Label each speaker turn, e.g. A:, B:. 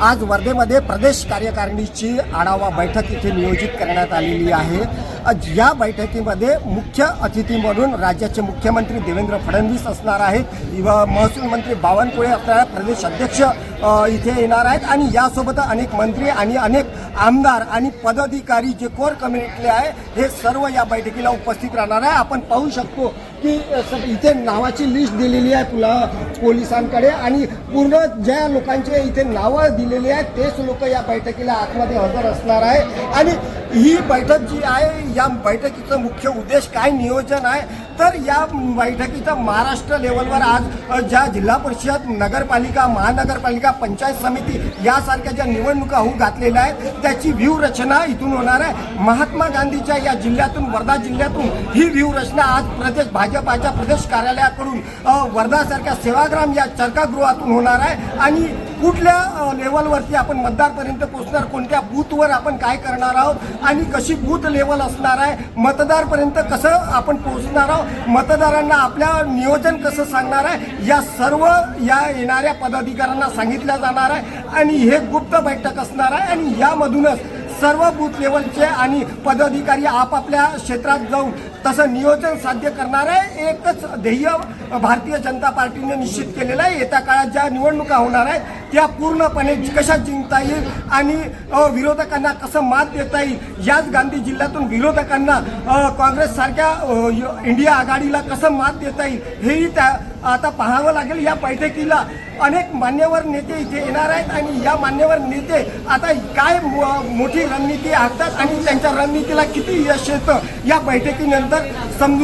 A: आज वर्धेमध्ये प्रदेश कार्यकारिणीची आढावा बैठक इथे नियोजित करण्यात आलेली आहे. या बैठकीमध्ये मुख्य अतिथी म्हणून राज्याचे मुख्यमंत्री देवेंद्र फडणवीस असणार आहेत. व महसूल मंत्री बावनकुळे असणार प्रदेश अध्यक्ष इथे येणार आहेत. आणि यासोबत अनेक मंत्री आणि अनेक आमदार आणि पदाधिकारी जे कोर कम्युनिटीले आहे हे सर्व या बैठकीला उपस्थित राहणार आहे. आपण पाहू शकतो की इथे नावाची लिस्ट दिलेली आहे तुला पोलिसांकडे आणि पूर्ण ज्या लोकांचे इथे नावं दिलेली आहेत तेच लोक या बैठकीला आतमध्ये हजर असणार आहे. आणि ही बैठक जी आहे या बैठकीचं मुख्य उद्देश काय नियोजन आहे? तर या बैठकीचं महाराष्ट्र लेवलवर आज ज्या जिल्हा परिषद नगरपालिका महानगरपालिका पंचायत समिती यासारख्या ज्या निवडणुका होऊ घातलेल्या आहेत त्याची व्यूहरचना इथून होणार आहे. महात्मा गांधीच्या या जिल्ह्यातून वर्धा जिल्ह्यातून ही व्यूहरचना आज प्रदेश भाजपाच्या प्रदेश कार्यालयाकडून वर्धासारख्या सेवाग्राम या चर्कागृहातून होणार आहे. आणि कुठल्या लेवलवरती आपण मतदारपर्यंत पोहोचणार कोणत्या बूथवर आपण काय करणार आहोत आणि कशी बूथ लेवल असणार आहे मतदारपर्यंत कसं आपण पोहोचणार आहोत मतदारांना आपल्या नियोजन कसं सांगणार आहे या सर्व या येणाऱ्या पदाधिकाऱ्यांना सांगितलं जाणार आहे आणि हे गुप्त बैठक असणार आहे आणि यामधूनच सर्व बूथ लेवलचे आणि पदाधिकारी आपापल्या क्षेत्रात जाऊन तसं नियोजन साध्य करणार आहे. एकच ध्येय भारतीय जनता पार्टीने निश्चित केलेलं आहे. येत्या काळात ज्या निवडणुका होणार आहेत त्या पूर्णपणे कशा जिंकता येईल आणि विरोधकांना कसं मात देता येईल याच गांधी जिल्ह्यातून विरोधकांना काँग्रेससारख्या इंडिया आघाडीला कसं मात देता येईल हेही त्या आता पाहावं लागेल. या बैठकीला अनेक मान्यवर नेते इथे येणार आहेत आणि या मान्यवर नेते आता काय मो- मोठी रणनीती आखतात आणि त्यांच्या रणनीतीला किती यश येतं या बैठकीनंतर समजून